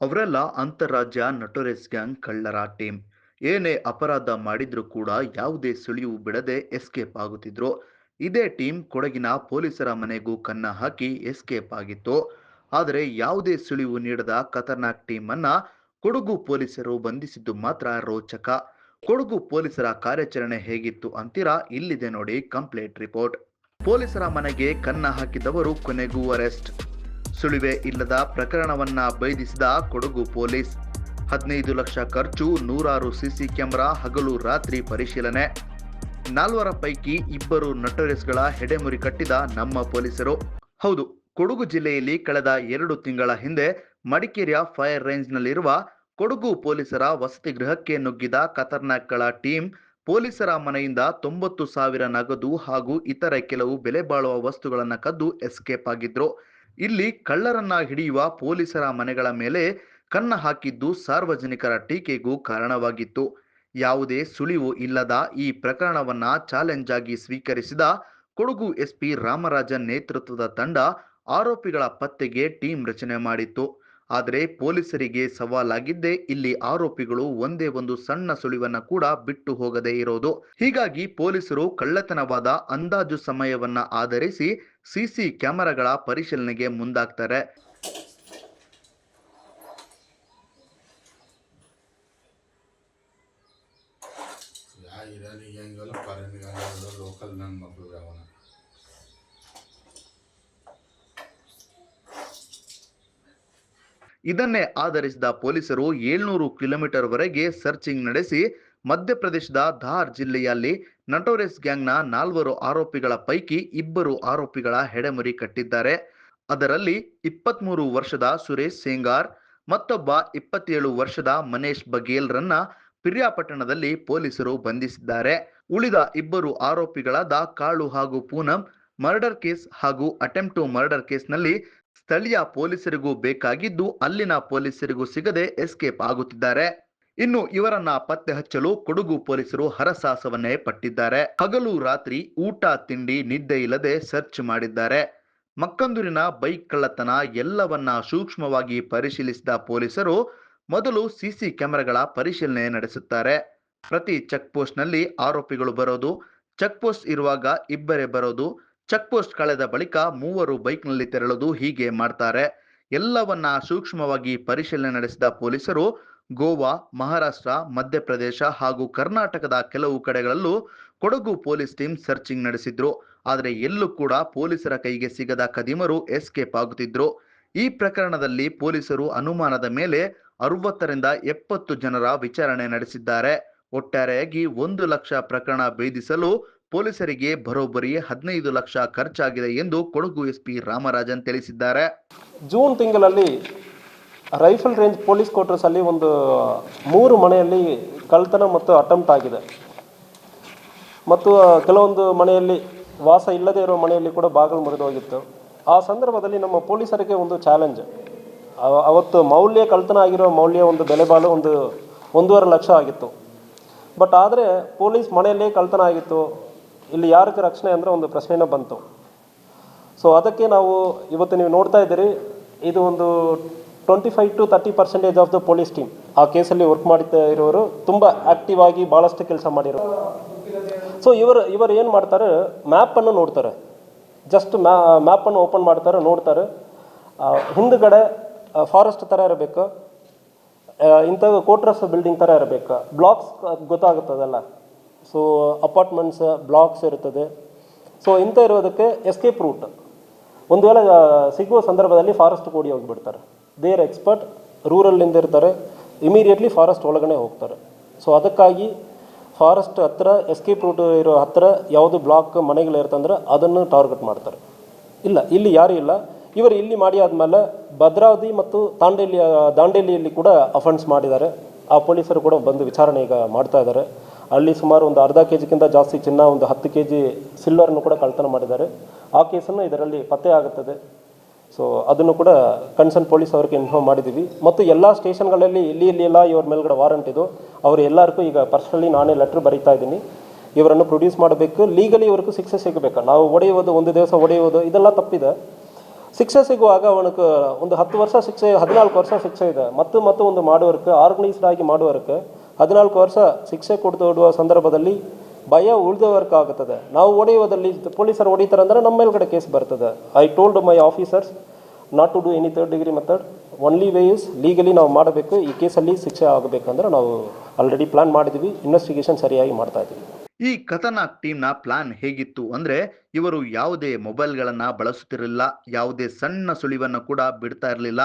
ಅವರೆಲ್ಲ ಅಂತಾರಾಜ್ಯ ನಟೋರೆಸ್ ಗ್ಯಾಂಗ್ ಕಳ್ಳರ ಟೀಮ್. ಏನೇ ಅಪರಾಧ ಮಾಡಿದ್ರೂ ಕೂಡ ಯಾವುದೇ ಸುಳಿವು ಬಿಡದೆ ಎಸ್ಕೇಪ್ ಆಗುತ್ತಿದ್ರು. ಇದೇ ಟೀಮ್ ಕೊಡಗಿನ ಪೊಲೀಸರ ಮನೆಗೂ ಕನ್ನ ಹಾಕಿ ಎಸ್ಕೇಪ್ ಆಗಿತ್ತು. ಆದರೆ ಯಾವುದೇ ಸುಳಿವು ನೀಡದ ಖತರ್ನಾಕ್ ಟೀಮ್ ಅನ್ನ ಕೊಡಗು ಪೊಲೀಸರು ಬಂಧಿಸಿದ್ದು ಮಾತ್ರ ರೋಚಕ. ಕೊಡಗು ಪೊಲೀಸರ ಕಾರ್ಯಾಚರಣೆ ಹೇಗಿತ್ತು ಅಂತೀರಾ ಇಲ್ಲಿದೆ ನೋಡಿ ಕಂಪ್ಲೇಂಟ್ ರಿಪೋರ್ಟ್. ಪೊಲೀಸರ ಮನೆಗೆ ಕನ್ನ ಹಾಕಿದವರು ಕೊನೆಗೂ ಅರೆಸ್ಟ್. ಸುಳಿವೆ ಇಲ್ಲದ ಪ್ರಕರಣವನ್ನ ಭೇದಿಸಿದ ಕೊಡಗು ಪೊಲೀಸ್. ಹದಿನೈದು ಲಕ್ಷ ಖರ್ಚು, ನೂರಾರು ಸಿಸಿ ಕ್ಯಾಮೆರಾ, ಹಗಲು ರಾತ್ರಿ ಪರಿಶೀಲನೆ. ನಾಲ್ವರ ಪೈಕಿ ಇಬ್ಬರು ನಟೋರಿಸ್ಗಳ ಹೆಡೆಮುರಿ ಕಟ್ಟಿದ ನಮ್ಮ ಪೊಲೀಸರು. ಹೌದು, ಕೊಡಗು ಜಿಲ್ಲೆಯಲ್ಲಿ ಕಳೆದ ಎರಡು ತಿಂಗಳ ಹಿಂದೆ ಮಡಿಕೇರಿಯ ಫೈರ್ ರೇಂಜ್ನಲ್ಲಿರುವ ಕೊಡಗು ಪೊಲೀಸರ ವಸತಿ ಗೃಹಕ್ಕೆ ನುಗ್ಗಿದ ಖತರ್ನಾಕ್ಗಳ ಟೀಮ್ ಪೊಲೀಸರ ಮನೆಯಿಂದ ತೊಂಬತ್ತು ಸಾವಿರ ನಗದು ಹಾಗೂ ಇತರ ಕೆಲವು ಬೆಲೆ ಬಾಳುವ ವಸ್ತುಗಳನ್ನು ಕದ್ದು ಎಸ್ಕೇಪ್ ಆಗಿದ್ರು. ಇಲ್ಲಿ ಕಳ್ಳರನ್ನ ಹಿಡಿಯುವ ಪೊಲೀಸರ ಮನೆಗಳ ಮೇಲೆ ಕನ್ನ ಹಾಕಿದ್ದು ಸಾರ್ವಜನಿಕರ ಟೀಕೆಗೂ ಕಾರಣವಾಗಿತ್ತು. ಯಾವುದೇ ಸುಳಿವು ಇಲ್ಲದ ಈ ಪ್ರಕರಣವನ್ನ ಚಾಲೆಂಜ್ ಆಗಿ ಸ್ವೀಕರಿಸಿದ ಕೊಡಗು ಎಸ್ಪಿ ರಾಮರಾಜನ್ ನೇತೃತ್ವದ ತಂಡ ಆರೋಪಿಗಳ ಪತ್ತೆಗೆ ಟೀಂ ರಚನೆ ಮಾಡಿತ್ತು. ಆದರೆ ಪೊಲೀಸರಿಗೆ ಸವಾಲಾಗಿದ್ದೇ ಇಲ್ಲಿ ಆರೋಪಿಗಳು ಒಂದೇ ಒಂದು ಸಣ್ಣ ಸುಳಿವನ್ನ ಕೂಡ ಬಿಟ್ಟು ಹೋಗದೇ ಇರೋದು. ಹೀಗಾಗಿ ಪೊಲೀಸರು ಕಳ್ಳತನವಾದ ಅಂದಾಜು ಸಮಯವನ್ನ ಆಧರಿಸಿ ಸಿಸಿ ಕ್ಯಾಮೆರಾಗಳ ಪರಿಶೀಲನೆಗೆ ಮುಂದಾಗ್ತಾರೆ. ಇದನ್ನೇ ಆಧರಿಸಿದ ಪೊಲೀಸರು ಏಳ್ನೂರು ಕಿಲೋಮೀಟರ್ ವರೆಗೆ ಸರ್ಚಿಂಗ್ ನಡೆಸಿ ಮಧ್ಯಪ್ರದೇಶದ ಧಾರ್ ಜಿಲ್ಲೆಯಲ್ಲಿ ನಟೋರೆಸ್ ಗ್ಯಾಂಗ್ನ ನಾಲ್ವರು ಆರೋಪಿಗಳ ಪೈಕಿ ಇಬ್ಬರು ಆರೋಪಿಗಳ ಹೆಡೆಮುರಿ ಕಟ್ಟಿದ್ದಾರೆ. ಅದರಲ್ಲಿ ಇಪ್ಪತ್ಮೂರು ವರ್ಷದ ಸುರೇಶ್ ಸೇಂಗಾರ್, ಮತ್ತೊಬ್ಬ ಇಪ್ಪತ್ತೇಳು ವರ್ಷದ ಮನೇಶ್ ಬಗೇಲ್ರನ್ನ ಪಿರಿಯಾಪಟ್ಟಣದಲ್ಲಿ ಪೊಲೀಸರು ಬಂಧಿಸಿದ್ದಾರೆ. ಉಳಿದ ಇಬ್ಬರು ಆರೋಪಿಗಳಾದ ಕಾಳು ಹಾಗೂ ಪೂನಂ, ಮರ್ಡರ್ ಕೇಸ್ ಹಾಗೂ ಅಟೆಂಪ್ಟ್ ಟು ಮರ್ಡರ್ ಕೇಸ್ನಲ್ಲಿ ಸ್ಥಳೀಯ ಪೊಲೀಸರಿಗೂ ಬೇಕಾಗಿದ್ದು ಅಲ್ಲಿನ ಪೊಲೀಸರಿಗೂ ಸಿಗದೆ ಎಸ್ಕೇಪ್ ಆಗುತ್ತಿದ್ದಾರೆ. ಇನ್ನು ಇವರನ್ನ ಪತ್ತೆ ಹಚ್ಚಲು ಕೊಡಗು ಪೊಲೀಸರು ಹರಸಾಹಸವನ್ನೇ ಪಟ್ಟಿದ್ದಾರೆ. ಹಗಲು ರಾತ್ರಿ ಊಟ, ತಿಂಡಿ, ನಿದ್ದೆ ಇಲ್ಲದೆ ಸರ್ಚ್ ಮಾಡಿದ್ದಾರೆ. ಮಕ್ಕಂದೂರಿನ ಬೈಕ್ ಕಳ್ಳತನ ಎಲ್ಲವನ್ನ ಸೂಕ್ಷ್ಮವಾಗಿ ಪರಿಶೀಲಿಸಿದ ಪೊಲೀಸರು ಮೊದಲು ಸಿಸಿ ಕ್ಯಾಮೆರಾಗಳ ಪರಿಶೀಲನೆ ನಡೆಸುತ್ತಾರೆ. ಪ್ರತಿ ಚೆಕ್ ಪೋಸ್ಟ್ನಲ್ಲಿ ಆರೋಪಿಗಳು ಬರೋದು ಚೆಕ್ ಪೋಸ್ಟ್ ಇರುವಾಗ ಇಬ್ಬರೇ ಬರೋದು ಚೆಕ್ ಪೋಸ್ಟ್ ಕಳೆದ ಬಳಿಕ ಮೂವರು ಬೈಕ್ನಲ್ಲಿ ತೆರಳುದು ಹೀಗೆ ಮಾಡ್ತಾರೆ. ಎಲ್ಲವನ್ನ ಸೂಕ್ಷ್ಮವಾಗಿ ಪರಿಶೀಲನೆ ನಡೆಸಿದ ಪೊಲೀಸರು, ಗೋವಾ, ಮಹಾರಾಷ್ಟ್ರ, ಮಧ್ಯಪ್ರದೇಶ ಹಾಗೂ ಕರ್ನಾಟಕದ ಕೆಲವು ಕಡೆಗಳಲ್ಲೂ ಕೊಡಗು ಪೊಲೀಸ್ ಟೀಮ್ ಸರ್ಚಿಂಗ್ ನಡೆಸಿದ್ರು. ಆದರೆ ಎಲ್ಲೂ ಕೂಡ ಪೊಲೀಸರ ಕೈಗೆ ಸಿಗದ ಕದಿಮರು ಎಸ್ಕೇಪ್ ಆಗುತ್ತಿದ್ರು. ಈ ಪ್ರಕರಣದಲ್ಲಿ ಪೊಲೀಸರು ಅನುಮಾನದ ಮೇಲೆ ಅರವತ್ತರಿಂದ ಎಪ್ಪತ್ತು ಜನರ ವಿಚಾರಣೆ ನಡೆಸಿದ್ದಾರೆ. ಒಟ್ಟಾರೆಯಾಗಿ ಒಂದು ಲಕ್ಷ ಪ್ರಕರಣ ಭೇದಿಸಲು ಪೊಲೀಸರಿಗೆ ಬರೋಬ್ಬರಿ ಹದಿನೈದು ಲಕ್ಷ ಖರ್ಚಾಗಿದೆ ಎಂದು ಕೊಡಗು ಎಸ್ಪಿ ರಾಮರಾಜನ್ ತಿಳಿಸಿದ್ದಾರೆ. ಜೂನ್ ತಿಂಗಳಲ್ಲಿ ರೈಫಲ್ ರೇಂಜ್ ಪೊಲೀಸ್ ಕ್ವಾರ್ಟರ್ಸ್ ಅಲ್ಲಿ ಒಂದು ಮೂರು ಮನೆಯಲ್ಲಿ ಕಳ್ತನ ಮತ್ತು ಅಟೆಂಪ್ಟ್ ಆಗಿದೆ. ಮತ್ತು ಕೆಲವೊಂದು ಮನೆಯಲ್ಲಿ ವಾಸ ಇಲ್ಲದೇ ಇರೋ ಮನೆಯಲ್ಲಿ ಕೂಡ ಬಾಗಿಲು ಮುರಿದು ಹೋಗಿತ್ತು. ಆ ಸಂದರ್ಭದಲ್ಲಿ ನಮ್ಮ ಪೊಲೀಸರಿಗೆ ಒಂದು ಚಾಲೆಂಜ್. ಅವತ್ತು ಮೌಲ್ಯ ಕಳ್ತನ ಆಗಿರೋ ಮೌಲ್ಯ ಒಂದು ಬೆಲೆ ಬಾಳು ಒಂದು, ಒಂದೂವರೆ ಲಕ್ಷ ಆಗಿತ್ತು. ಬಟ್ ಆದರೆ ಪೊಲೀಸ್ ಮನೆಯಲ್ಲೇ ಕಳ್ತನ ಆಗಿತ್ತು. ಇಲ್ಲಿ ಯಾರಿಗೆ ರಕ್ಷಣೆ ಅಂದರೆ ಒಂದು ಪ್ರಶ್ನೆನೇ ಬಂತು. ಸೊ ಅದಕ್ಕೆ ನಾವು ಇವತ್ತು ನೀವು ನೋಡ್ತಾ ಇದ್ದೀರಿ, ಇದು ಒಂದು twenty five to thirty percentage of the police team ಆ ಕೇಸಲ್ಲಿ ವರ್ಕ್ ಮಾಡ್ತಾ ಇರೋರು ತುಂಬ ಆ್ಯಕ್ಟಿವ್ ಆಗಿ ಭಾಳಷ್ಟು ಕೆಲಸ ಮಾಡಿರೋ ಸೊ ಇವರು ಇವರು ಏನು ಮಾಡ್ತಾರೆ ಮ್ಯಾಪನ್ನು ನೋಡ್ತಾರೆ. ಜಸ್ಟ್ ಮ್ಯಾ ಮ್ಯಾಪನ್ನು ಓಪನ್ ಮಾಡ್ತಾರೆ, ನೋಡ್ತಾರೆ. ಹಿಂದುಗಡೆ ಹಿಂದ್ಗಡೆ ಫಾರೆಸ್ಟ್ ಥರ ಇರಬೇಕು. ಇಂಥ ಕೋಟ್ರಸ್ ಬಿಲ್ಡಿಂಗ್ ಥರ ಇರಬೇಕು. ಬ್ಲಾಕ್ಸ್ ಗೊತ್ತಾಗುತ್ತದಲ್ಲ. ಸೊ ಅಪಾರ್ಟ್ಮೆಂಟ್ಸ್ ಬ್ಲಾಕ್ಸ್ ಇರ್ತದೆ ಸೊ ಇಂಥ ಇರೋದಕ್ಕೆ ಎಸ್ಕೇಪ್ ರೂಟ್ ಒಂದು ವೇಳೆ ಸಿಗುವ ಸಂದರ್ಭದಲ್ಲಿ ಫಾರೆಸ್ಟ್ ಕೂಡಿ ಹೋಗಿಬಿಡ್ತಾರೆ. ದೇರ್ ಎಕ್ಸ್ಪರ್ಟ್ ರೂರಲ್ಲಿಂದ ಇರ್ತಾರೆ. ಇಮಿಡಿಯೇಟ್ಲಿ ಫಾರೆಸ್ಟ್ ಒಳಗಡೆ ಹೋಗ್ತಾರೆ. ಸೊ ಅದಕ್ಕಾಗಿ ಫಾರೆಸ್ಟ್ ಹತ್ತಿರ ಎಸ್ಕೇಪ್ ರೂಟ್ ಇರೋ ಹತ್ತಿರ ಯಾವುದು ಬ್ಲಾಕ್ ಮನೆಗಳಿರ್ತಂದ್ರೆ ಅದನ್ನು ಟಾರ್ಗೆಟ್ ಮಾಡ್ತಾರೆ. ಇಲ್ಲ, ಇಲ್ಲಿ ಯಾರೂ ಇಲ್ಲ. ಇವರು ಇಲ್ಲಿ ಮಾಡಿ ಆದಮೇಲೆ ಭದ್ರಾವತಿ ಮತ್ತು ತಾಂಡೇಲಿ ದಾಂಡೇಲಿಯಲ್ಲಿ ಕೂಡ ಅಫೆನ್ಸ್ ಮಾಡಿದ್ದಾರೆ. ಆ ಪೊಲೀಸರು ಕೂಡ ಬಂದು ವಿಚಾರಣೆ ಈಗ ಮಾಡ್ತಾ ಇದ್ದಾರೆ. ಅಲ್ಲಿ ಸುಮಾರು ಒಂದು ಅರ್ಧ ಕೆ ಜಿಗಿಂತ ಜಾಸ್ತಿ ಚಿನ್ನ, ಒಂದು ಹತ್ತು ಕೆ ಜಿ ಸಿಲ್ವರ್ನು ಕೂಡ ಕಳ್ತನ ಮಾಡಿದ್ದಾರೆ. ಆ ಕೇಸನ್ನು ಇದರಲ್ಲಿ ಪತ್ತೆ ಆಗುತ್ತದೆ. ಸೊ ಅದನ್ನು ಕೂಡ ಕನ್ಸರ್ನ್ ಪೊಲೀಸ್ ಅವರಿಗೆ ಇನ್ಫಾರ್ಮ್ ಮಾಡಿದ್ದೀವಿ. ಮತ್ತು ಎಲ್ಲ ಸ್ಟೇಷನ್ಗಳಲ್ಲಿ ಇಲ್ಲಿ ಇಲ್ಲಿ ಎಲ್ಲ ಇವ್ರ ಮೇಲ್ಗಡೆ ವಾರಂಟ್ ಇದು. ಅವರು ಎಲ್ಲರಿಗೂ ಈಗ ಪರ್ಸ್ನಲಿ ನಾನೇ ಲೆಟ್ರ್ ಬರೀತಾ ಇದ್ದೀನಿ. ಇವರನ್ನು ಪ್ರೊಡ್ಯೂಸ್ ಮಾಡಬೇಕು. ಲೀಗಲಿ ಇವ್ರಿಗೂ ಶಿಕ್ಷೆ ಸಿಗಬೇಕು. ನಾವು ಒಡೆಯುವುದು ಒಂದು ದಿವಸ ಹೊಡೆಯುವುದು, ಇದೆಲ್ಲ ತಪ್ಪಿದೆ. ಶಿಕ್ಷೆ ಸಿಗುವಾಗ ಅವನಕ್ಕೆ ಒಂದು ಹತ್ತು ವರ್ಷ ಶಿಕ್ಷೆ, ಹದಿನಾಲ್ಕು ವರ್ಷ ಶಿಕ್ಷೆ ಇದೆ. ಮತ್ತು ಮತ್ತು ಒಂದು ಮಾಡುವರ್ಕ್ ಆರ್ಗನೈಸ್ಡ್ ಆಗಿ ಮಾಡುವರ್ಕೆ ಹದಿನಾಲ್ಕು ವರ್ಷ ಶಿಕ್ಷೆ ಕೊಡುವ ಸಂದರ್ಭದಲ್ಲಿ ಭಯ ಉಳಿದವರ್ಕಾಗುತ್ತದೆ ನಾವು ಹೊಡೆಯುವುದಲ್ಲಿ ಪೊಲೀಸರು ಹೊಡಿತಾರೆ ಅಂದರೆ ನಮ್ಮ ಮೇಲ್ಗಡೆ ಕೇಸ್ ಬರ್ತದೆ. I told my officers not to do any third degree method only way is legally ನಾವು ಮಾಡಬೇಕು. ಈ ಕೇಸಲ್ಲಿ ಶಿಕ್ಷೆ ಆಗಬೇಕಂದ್ರೆ ನಾವು ಆಲ್ರೆಡಿ ಪ್ಲಾನ್ ಮಾಡಿದ್ವಿ. ಇನ್ವೆಸ್ಟಿಗೇಷನ್ ಸರಿಯಾಗಿ ಮಾಡ್ತಾ ಇದ್ದೀವಿ ಈ ಖತರ್ನಾಕ್ ಟೀಮ್ನ ಪ್ಲಾನ್ ಹೇಗಿತ್ತು ಅಂದ್ರೆ ಇವರು ಯಾವುದೇ ಮೊಬೈಲ್ಗಳನ್ನು ಬಳಸುತ್ತಿರಲಿಲ್ಲ. ಯಾವುದೇ ಸಣ್ಣ ಸುಳಿವನ್ನು ಕೂಡ ಬಿಡ್ತಾ ಇರಲಿಲ್ಲ.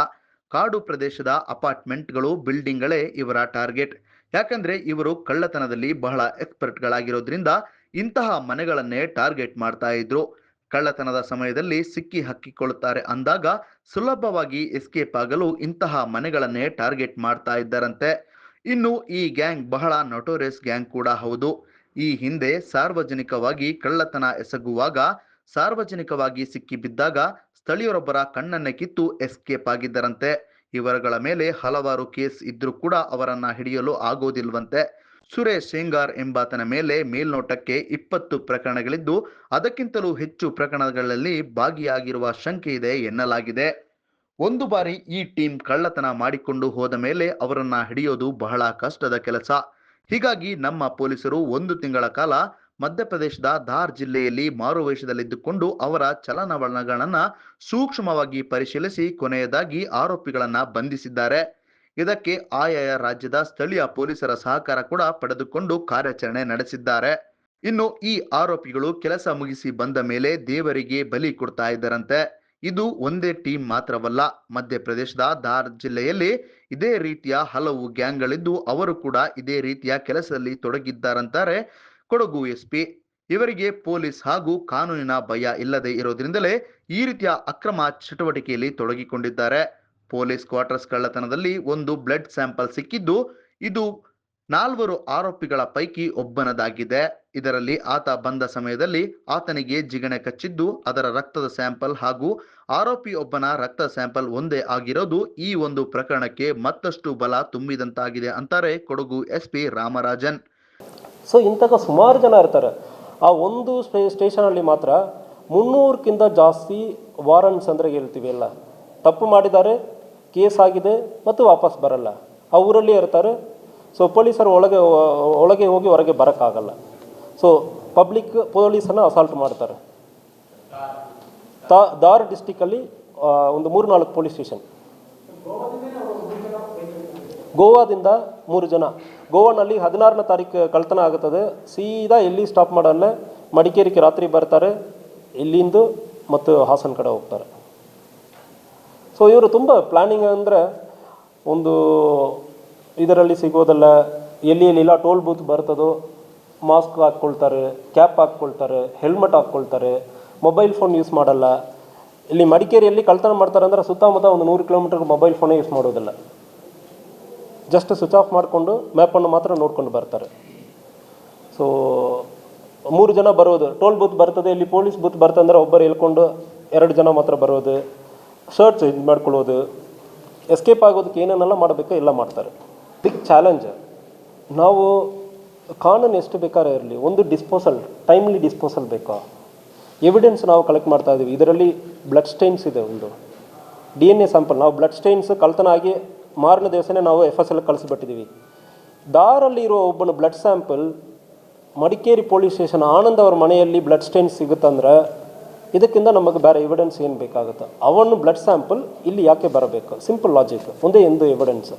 ಕಾಡು ಪ್ರದೇಶದ ಅಪಾರ್ಟ್ಮೆಂಟ್ಗಳು ಬಿಲ್ಡಿಂಗ್ಗಳೇ ಇವರ ಟಾರ್ಗೆಟ್ ಯಾಕಂದ್ರೆ ಇವರು ಕಳ್ಳತನದಲ್ಲಿ ಬಹಳ ಎಕ್ಸ್ಪರ್ಟ್ಗಳಾಗಿರೋದ್ರಿಂದ ಇಂತಹ ಮನೆಗಳನ್ನೇ ಟಾರ್ಗೆಟ್ ಮಾಡ್ತಾ ಇದ್ರು. ಕಳ್ಳತನದ ಸಮಯದಲ್ಲಿ ಸಿಕ್ಕಿ ಹಕ್ಕಿಕೊಳ್ಳುತ್ತಾರೆ ಅಂದಾಗ ಸುಲಭವಾಗಿ ಎಸ್ಕೇಪ್ ಆಗಲು ಇಂತಹ ಮನೆಗಳನ್ನೇ ಟಾರ್ಗೆಟ್ ಮಾಡ್ತಾ ಇದ್ದಾರಂತೆ. ಇನ್ನು ಈ ಗ್ಯಾಂಗ್ ಬಹಳ ನೊಟೋರಿಯಸ್ ಗ್ಯಾಂಗ್ ಕೂಡ ಹೌದು. ಈ ಹಿಂದೆ ಸಾರ್ವಜನಿಕವಾಗಿ ಕಳ್ಳತನ ಎಸಗುವಾಗ ಸಾರ್ವಜನಿಕವಾಗಿ ಸಿಕ್ಕಿ ಬಿದ್ದಾಗ ಸ್ಥಳೀಯರೊಬ್ಬರ ಕಣ್ಣನ್ನೇ ಕಿತ್ತು ಎಸ್ಕೇಪ್ ಆಗಿದ್ದರಂತೆ. ಇವರುಗಳ ಮೇಲೆ ಹಲವಾರು ಕೇಸ್ ಇದ್ರೂ ಕೂಡ ಅವರನ್ನ ಹಿಡಿಯಲು ಆಗೋದಿಲ್ವಂತೆ. ಸುರೇಶ್ ಶೇಂಗಾರ್ ಎಂಬಾತನ ಮೇಲೆ ಮೇಲ್ನೋಟಕ್ಕೆ ಇಪ್ಪತ್ತು ಪ್ರಕರಣಗಳಿದ್ದು, ಅದಕ್ಕಿಂತಲೂ ಹೆಚ್ಚು ಪ್ರಕರಣಗಳಲ್ಲಿ ಭಾಗಿಯಾಗಿರುವ ಶಂಕೆ ಇದೆ ಎನ್ನಲಾಗಿದೆ. ಒಂದು ಬಾರಿ ಈ ಟೀಮ್ ಕಳ್ಳತನ ಮಾಡಿಕೊಂಡು ಹೋದ ಮೇಲೆ ಅವರನ್ನ ಹಿಡಿಯೋದು ಬಹಳ ಕಷ್ಟದ ಕೆಲಸ. ಹೀಗಾಗಿ ನಮ್ಮ ಪೊಲೀಸರು ಒಂದು ತಿಂಗಳ ಕಾಲ ಮಧ್ಯಪ್ರದೇಶದ ಧಾರ್ ಜಿಲ್ಲೆಯಲ್ಲಿ ಮಾರುವೇಷದಲ್ಲಿದ್ದುಕೊಂಡು ಅವರ ಚಲನವಲನಗಳನ್ನ ಸೂಕ್ಷ್ಮವಾಗಿ ಪರಿಶೀಲಿಸಿ ಕೊನೆಯದಾಗಿ ಆರೋಪಿಗಳನ್ನ ಬಂಧಿಸಿದ್ದಾರೆ. ಇದಕ್ಕೆ ಆಯಾಯ ರಾಜ್ಯದ ಸ್ಥಳೀಯ ಪೊಲೀಸರ ಸಹಕಾರ ಕೂಡ ಪಡೆದುಕೊಂಡು ಕಾರ್ಯಾಚರಣೆ ನಡೆಸಿದ್ದಾರೆ. ಇನ್ನು ಈ ಆರೋಪಿಗಳು ಕೆಲಸ ಮುಗಿಸಿ ಬಂದ ಮೇಲೆ ದೇವರಿಗೆ ಬಲಿ ಕೊಡ್ತಾ ಇದ್ದರಂತೆ. ಇದು ಒಂದೇ ಟೀಮ್ ಮಾತ್ರವಲ್ಲ, ಮಧ್ಯಪ್ರದೇಶದ ಧಾರ್ ಜಿಲ್ಲೆಯಲ್ಲಿ ಇದೇ ರೀತಿಯ ಹಲವು ಗ್ಯಾಂಗ್ಗಳಿದ್ದು ಅವರು ಕೂಡ ಇದೇ ರೀತಿಯ ಕೆಲಸದಲ್ಲಿ ತೊಡಗಿದ್ದಾರಂತಾರೆ. ಕೊಡಗು ಎಸ್ಪಿ, ಇವರಿಗೆ ಪೊಲೀಸ್ ಹಾಗೂ ಕಾನೂನಿನ ಭಯ ಇಲ್ಲದೆ ಇರೋದ್ರಿಂದಲೇ ಈ ರೀತಿಯ ಅಕ್ರಮ ಚಟುವಟಿಕೆಯಲ್ಲಿ ತೊಡಗಿಕೊಂಡಿದ್ದಾರೆ. ಪೊಲೀಸ್ ಕ್ವಾರ್ಟರ್ಸ್ ಕಳ್ಳತನದಲ್ಲಿ ಒಂದು ಬ್ಲಡ್ ಸ್ಯಾಂಪಲ್ ಸಿಕ್ಕಿದ್ದು, ಇದು ನಾಲ್ವರು ಆರೋಪಿಗಳ ಪೈಕಿ ಒಬ್ಬನದಾಗಿದೆ. ಇದರಲ್ಲಿ ಆತ ಬಂದ ಸಮಯದಲ್ಲಿ ಆತನಿಗೆ ಜಿಗಣೆ ಕಚ್ಚಿದ್ದು, ಅದರ ರಕ್ತದ ಸ್ಯಾಂಪಲ್ ಹಾಗೂ ಆರೋಪಿ ಒಬ್ಬನ ರಕ್ತ ಸ್ಯಾಂಪಲ್ ಒಂದೇ ಆಗಿರೋದು ಈ ಒಂದು ಪ್ರಕರಣಕ್ಕೆ ಮತ್ತಷ್ಟು ಬಲ ತುಂಬಿದಂತಾಗಿದೆ ಅಂತಾರೆ ಕೊಡಗು ಎಸ್ಪಿ ರಾಮರಾಜನ್. ಸೊ ಇಂತಹ ಸುಮಾರು ಜನ ಇರ್ತಾರೆ. ಆ ಒಂದು ಸ್ಟೇ ಸ್ಟೇಷನಲ್ಲಿ ಮಾತ್ರ ಮುನ್ನೂರಕ್ಕಿಂತ ಜಾಸ್ತಿ ವಾರಂಟ್ಸ್ ಅಂದರೆ ಹೇಳ್ತೀವಿ ಎಲ್ಲ. ತಪ್ಪು ಮಾಡಿದ್ದಾರೆ, ಕೇಸ್ ಆಗಿದೆ ಮತ್ತು ವಾಪಸ್ ಬರಲ್ಲ. ಆ ಊರಲ್ಲಿ ಇರ್ತಾರೆ. ಸೊ ಪೊಲೀಸರು ಒಳಗೆ ಒಳಗೆ ಹೋಗಿ ಹೊರಗೆ ಬರೋಕ್ಕಾಗಲ್ಲ. ಸೊ ಪಬ್ಲಿಕ್ ಪೊಲೀಸನ್ನು ಅಸಾಲ್ಟ್ ಮಾಡ್ತಾರೆ. ತಾ, ದಾರ್ ಡಿಸ್ಟಿಕಲ್ಲಿ ಒಂದು ಮೂರು ನಾಲ್ಕು ಪೊಲೀಸ್ ಸ್ಟೇಷನ್ ಗೋವಾದಿಂದ ಮೂರು ಜನ. ಗೋವಾನಲ್ಲಿ ಹದಿನಾರನೇ ತಾರೀಕು ಕಳ್ತನ ಆಗುತ್ತದೆ. ಸೀದಾ ಎಲ್ಲಿ ಸ್ಟಾಪ್ ಮಾಡಲ್ಲೇ. ಮಡಿಕೇರಿಗೆ ರಾತ್ರಿ ಬರ್ತಾರೆ. ಇಲ್ಲಿಂದು ಮತ್ತು ಹಾಸನ ಕಡೆ ಹೋಗ್ತಾರೆ. ಸೊ ಇವರು ತುಂಬ ಪ್ಲ್ಯಾನಿಂಗ್ ಅಂದರೆ ಒಂದು ಇದರಲ್ಲಿ ಸಿಗೋದಲ್ಲ. ಎಲ್ಲಿ ಎಲ್ಲಿಲ್ಲ ಟೋಲ್ ಬೂತ್ ಬರ್ತದೋ ಮಾಸ್ಕ್ ಹಾಕ್ಕೊಳ್ತಾರೆ ಕ್ಯಾಪ್ ಹಾಕ್ಕೊಳ್ತಾರೆ ಹೆಲ್ಮೆಟ್ ಹಾಕ್ಕೊಳ್ತಾರೆ ಮೊಬೈಲ್ ಫೋನ್ ಯೂಸ್ ಮಾಡಲ್ಲ. ಇಲ್ಲಿ ಮಡಿಕೇರಿಯಲ್ಲಿ ಕಳ್ತನ ಮಾಡ್ತಾರೆ ಅಂದರೆ ಸುತ್ತಮುತ್ತ ಒಂದು ನೂರು ಕಿಲೋಮೀಟರ್ ಮೊಬೈಲ್ ಫೋನೇ ಯೂಸ್ ಮಾಡೋದಿಲ್ಲ. ಜಸ್ಟ್ ಸ್ವಿಚ್ ಆಫ್ ಮಾಡಿಕೊಂಡು ಮ್ಯಾಪನ್ನು ಮಾತ್ರ ನೋಡ್ಕೊಂಡು ಬರ್ತಾರೆ. ಸೊ ಮೂರು ಜನ ಬರೋದು ಟೋಲ್ ಬೂತ್ ಬರ್ತದೆ, ಇಲ್ಲಿ ಪೊಲೀಸ್ ಬೂತ್ ಬರ್ತಂದ್ರೆ ಒಬ್ಬರು ಹೇಳ್ಕೊಂಡು ಎರಡು ಜನ ಮಾತ್ರ ಬರೋದು ಶರ್ಟ್ ಇದು ಮಾಡ್ಕೊಳ್ಳೋದು ಎಸ್ಕೇಪ್ ಆಗೋದಕ್ಕೆ ಏನೇನೆಲ್ಲ ಮಾಡಬೇಕು ಎಲ್ಲ ಮಾಡ್ತಾರೆ. ಬಿಗ್ ಚಾಲೆಂಜ್ ನಾವು ಕಾನೂನು ಎಷ್ಟು ಬೇಕಾದ್ರೆ ಇರಲಿ, ಒಂದು ಡಿಸ್ಪೋಸಲ್ ಟೈಮ್ಲಿ ಡಿಸ್ಪೋಸಲ್ ಬೇಕಾ? ಎವಿಡೆನ್ಸ್ ನಾವು ಕಲೆಕ್ಟ್ ಮಾಡ್ತಾ ಇದ್ದೀವಿ ಇದರಲ್ಲಿ ಬ್ಲಡ್ ಸ್ಟೈನ್ಸ್ ಇದೆ ಒಂದು. ಡಿ ಎನ್ ಎ ಸ್ಯಾಂಪಲ್ ನಾವು ಬ್ಲಡ್ ಸ್ಟೈನ್ಸ್ ಕಳ್ತನ ಆಗಿ ಮಾರನೇ ದಿವಸನೇ ನಾವು ಎಫ್ ಎಸ್ ಎಲ್ ಕಳಿಸಿಬಿಟ್ಟಿದ್ದೀವಿ ದಾರಲ್ಲಿ ಇರೋ ಒಬ್ಬನ blood sample Madikeri police station Anand ಅವರ ಮನೆಯಲ್ಲಿ ಬ್ಲಡ್ ಸ್ಟೈನ್ ಸಿಗುತ್ತಂದ್ರೆ ಇದಕ್ಕಿಂತ ನಮಗೆ ಬೇರೆ ಎವಿಡೆನ್ಸ್ ಏನು ಬೇಕಾಗುತ್ತೆ? ಅವನು ಬ್ಲಡ್ ಸ್ಯಾಂಪಲ್ ಇಲ್ಲಿ ಯಾಕೆ ಬರಬೇಕು? ಸಿಂಪಲ್ ಲಾಜಿಕ್ ಒಂದೇ ಒಂದು ಎವಿಡೆನ್ಸ್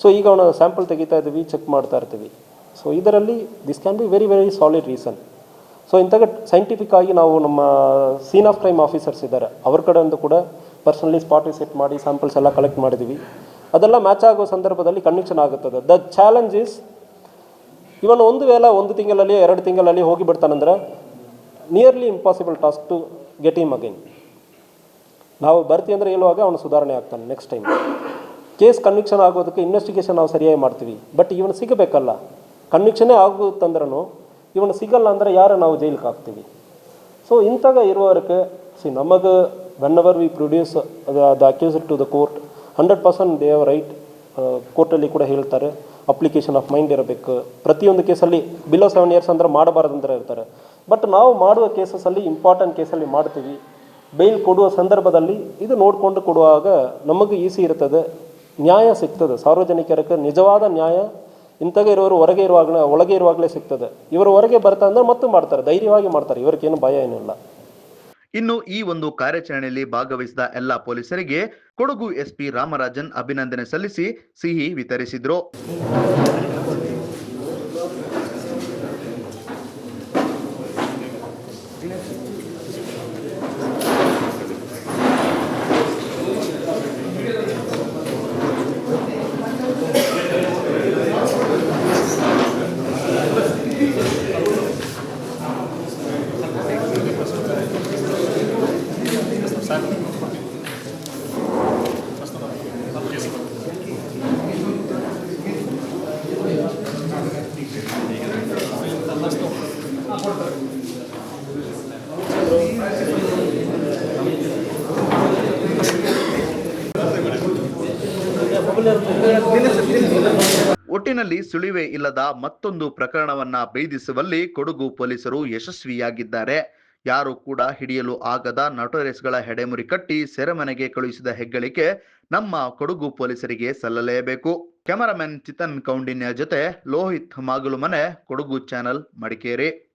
ಸೊ ಈಗ ಅವನ ಸ್ಯಾಂಪಲ್ ತೆಗಿತಾ ಇದ್ದೀವಿ ಚೆಕ್ ಮಾಡ್ತಾ ಇರ್ತೀವಿ. ಸೊ ಇದರಲ್ಲಿ this can be very very solid reason so ಇಂಥಾಗ scientific ಆಗಿ ನಾವು ನಮ್ಮ ಸೀನ್ ಆಫ್ ಕ್ರೈಮ್ ಆಫೀಸರ್ಸ್ ಇದ್ದಾರೆ. ಅವ್ರ ಕಡೆಯಿಂದ ಕೂಡ ಪರ್ಸನಲಿ ಸ್ಪಾಟ್ ವಿಸಿಟ್ ಮಾಡಿ ಸ್ಯಾಂಪಲ್ಸ್ ಎಲ್ಲ ಕಲೆಕ್ಟ್ ಮಾಡಿದ್ದೀವಿ. ಅದೆಲ್ಲ ಮ್ಯಾಚ್ ಆಗೋ ಸಂದರ್ಭದಲ್ಲಿ ಕನ್ವಿಕ್ಷನ್ ಆಗುತ್ತದೆ. ದ ಚಾಲೆಂಜ್ ಇಸ್ ಇವನು ಒಂದು ವೇಳೆ ಒಂದು ತಿಂಗಳಲ್ಲಿ ಎರಡು ತಿಂಗಳಲ್ಲಿ ಹೋಗಿ ಬಿಡ್ತಾನಂದ್ರೆ nearly impossible task to get him again ನಾವು ಬರ್ತಿ ಅಂದರೆ ಹೇಳುವಾಗ ಅವನು ಸುಧಾರಣೆ ಆಗ್ತಾನೆ ನೆಕ್ಸ್ಟ್ ಟೈಮ್ ಕೇಸ್ ಕನ್ವಿಕ್ಷನ್ ಆಗೋದಕ್ಕೆ ಇನ್ವೆಸ್ಟಿಗೇಷನ್ ನಾವು ಸರಿಯಾಗಿ ಮಾಡ್ತೀವಿ. ಬಟ್ ಇವನು ಸಿಗಬೇಕಲ್ಲ. ಕನ್ವಿಕ್ಷನೇ ಆಗುತ್ತಂದ್ರೂ ಇವನು ಸಿಗಲ್ಲ ಅಂದರೆ ಯಾರು ನಾವು ಜೈಲಿಗೆ ಹಾಕ್ತೀವಿ. ಸೊ ಇಂಥಾಗ ಇರುವವರೆಗೆ ಸಿ ನಮಗೆ when our we produce the accused to the court hundred percent they have right ಕೋರ್ಟಲ್ಲಿ ಕೂಡ ಹೇಳ್ತಾರೆ ಅಪ್ಲಿಕೇಶನ್ ಆಫ್ ಮೈಂಡ್ ಇರಬೇಕು. ಪ್ರತಿಯೊಂದು ಕೇಸಲ್ಲಿ ಬಿಲೋ ಸೆವೆನ್ ಇಯರ್ಸ್ ಅಂದ್ರೆ ಮಾಡಬಾರ್ದು ಅಂತ ಹೇಳ್ತಾರೆ. ಬಟ್ ನಾವು ಮಾಡುವ ಕೇಸಸಲ್ಲಿ ಇಂಪಾರ್ಟೆಂಟ್ ಕೇಸಲ್ಲಿ ಮಾಡ್ತೀವಿ. ಬೇಲ್ ಕೊಡುವ ಸಂದರ್ಭದಲ್ಲಿ ಇದು ನೋಡಿಕೊಂಡು ಕೊಡುವಾಗ ನಮಗೆ ಈಸಿ ಇರ್ತದೆ, ನ್ಯಾಯ ಸಿಗ್ತದೆ. ಸಾರ್ವಜನಿಕರಿಗೆ ನಿಜವಾದ ನ್ಯಾಯ ಇಂಥಗೆ ಇರೋರು ಹೊರಗೆ ಇರುವಾಗಲೇ, ಒಳಗೆ ಇರುವಾಗಲೇ ಸಿಗ್ತದೆ. ಇವರು ಹೊರಗೆ ಬರ್ತಾ ಅಂದ್ರೆ ಮತ್ತೆ ಮಾಡ್ತಾರೆ, ಧೈರ್ಯವಾಗಿ ಮಾಡ್ತಾರೆ. ಇವರಿಗೇನು ಭಯ ಏನಿಲ್ಲ. ಇನ್ನು ಈ ಒಂದು ಕಾರ್ಯಾಚರಣೆಯಲ್ಲಿ ಭಾಗವಹಿಸಿದ ಎಲ್ಲಾ ಪೊಲೀಸರಿಗೆ ಕೊಡಗು ಎಸ್ಪಿ ರಾಮರಾಜನ್ ಅಭಿನಂದನೆ ಸಲ್ಲಿಸಿ ಸಿಹಿ ವಿತರಿಸಿದ್ರು. ಒಟ್ಟಿನಲ್ಲಿ ಸುಳಿವೆ ಇಲ್ಲದ ಮತ್ತೊಂದು ಪ್ರಕರಣವನ್ನ ಭೇದಿಸುವಲ್ಲಿ ಕೊಡಗು ಪೊಲೀಸರು ಯಶಸ್ವಿಯಾಗಿದ್ದಾರೆ. ಯಾರು ಕೂಡ ಹಿಡಿಯಲು ಆಗದ ನಟೋರೆಸ್ಗಳ ಹೆಡೆಮುರಿ ಕಟ್ಟಿ ಸೆರೆಮನೆಗೆ ಕಳುಹಿಸಿದ ಹೆಗ್ಗಳಿಕೆ ನಮ್ಮ ಕೊಡಗು ಪೊಲೀಸರಿಗೆ ಸಲ್ಲಲೇಬೇಕು. ಕ್ಯಾಮರಾಮನ್ ಚಿತನ್ ಕೌಂಡಿನ್ಯ ಜೊತೆ ಲೋಹಿತ್ ಮಾಗಲು ಮನೆ ಕೊಡಗು ಚಾನೆಲ್ ಮಡಿಕೇರಿ.